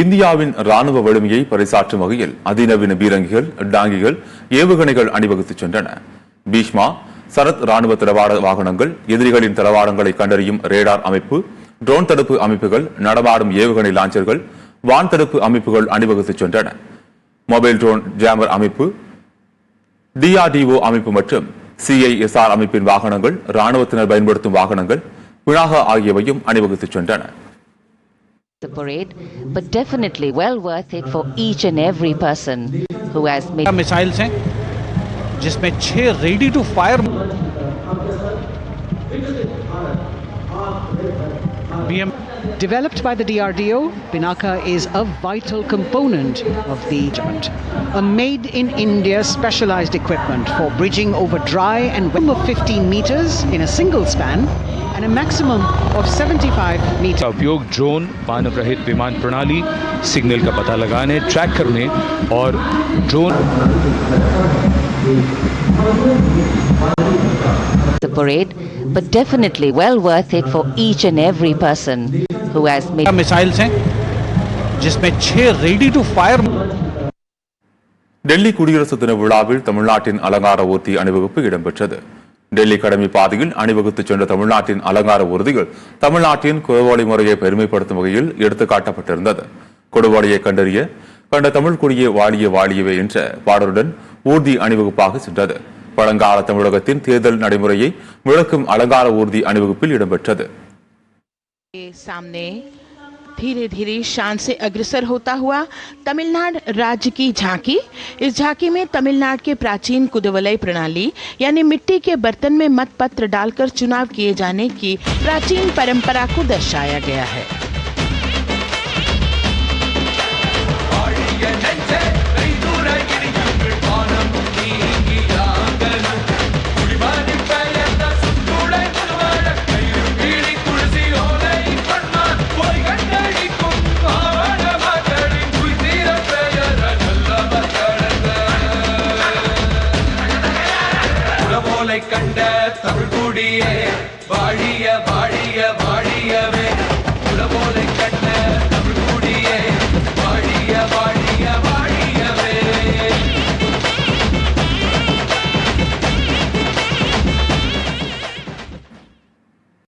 இந்தியாவின் ராணுவ வலிமையை பறைசாற்றும் வகையில் அதிநவீன பீரங்கிகள் டாங்கிகள் ஏவுகணைகள் அணிவகுத்துச் சென்றன. பீஷ்மா சரத் ராணுவ தளவாட வாகனங்கள் எதிரிகளின் தளவாடங்களை கண்டறியும் ரேடார் அமைப்பு ட்ரோன் தடுப்பு அமைப்புகள் நடமாடும் ஏவுகணை லாஞ்சர்கள் வான் தடுப்பு அமைப்புகள் அணிவகுத்துச் சென்றன. மொபைல் ட்ரோன் ஜாமர் அமைப்பு டிஆர்டிஓ அமைப்பு மற்றும் சிஐஎஸ்ஆர் அமைப்பின் வாகனங்கள் ராணுவத்தினர் பயன்படுத்தும் வாகனங்கள் பினாகா ஆகியவையும் அணிவகுத்துச் சென்றன. the parade, but definitely well worth it for each and every person who has made missiles हैं जिसमें छह ready to fire BM Developed by the DRDO, Pinaka is a vital component of the regiment. A made in India specialized equipment for bridging over dry and wet of 15 meters in a single span and a maximum of 75 meters. का उपयोग drone मानव रहित विमान प्रणाली signal का पता लगाने track करने और drone the parade, but definitely well worth it for each and every person who has made missiles हैं जिसमें छह रेडी टू फायर டெல்லி குடியரசு தின விழாவில் தமிழ்நாட்டின் அலங்கார ஊர்தி அணிவகுப்பு இடம்பெற்றது டெல்லி கடமை பாதையில் அணிவகுத்துச் சென்ற தமிழ்நாட்டின் அலங்கார ஊர்திகள் தமிழ்நாட்டின் குறவாளி முறையை பெருமைப்படுத்தும் வகையில் எடுத்துக்காட்டப்பட்டிருந்தது கொடுவாளியை கண்டறிய கண்ட தமிழ் குடியே வாழிய வாழியவே என்ற பாடலுடன் ஊர்தி அணிவகுப்பாக சென்றது பழங்கால தமிழகத்தின் தேர்தல் நடைமுறையை விளக்கும் அலங்கார ஊர்தி அணிவகுப்பில் இடம்பெற்றது के सामने धीरे धीरे शान से अग्रसर होता हुआ तमिलनाडु राज्य की झांकी इस झांकी में तमिलनाडु के प्राचीन कुदवलय प्रणाली यानी मिट्टी के बर्तन में मतपत्र डालकर चुनाव किए जाने की प्राचीन परंपरा को दर्शाया गया है கடவுளை கண்ட தமிழ்குடியே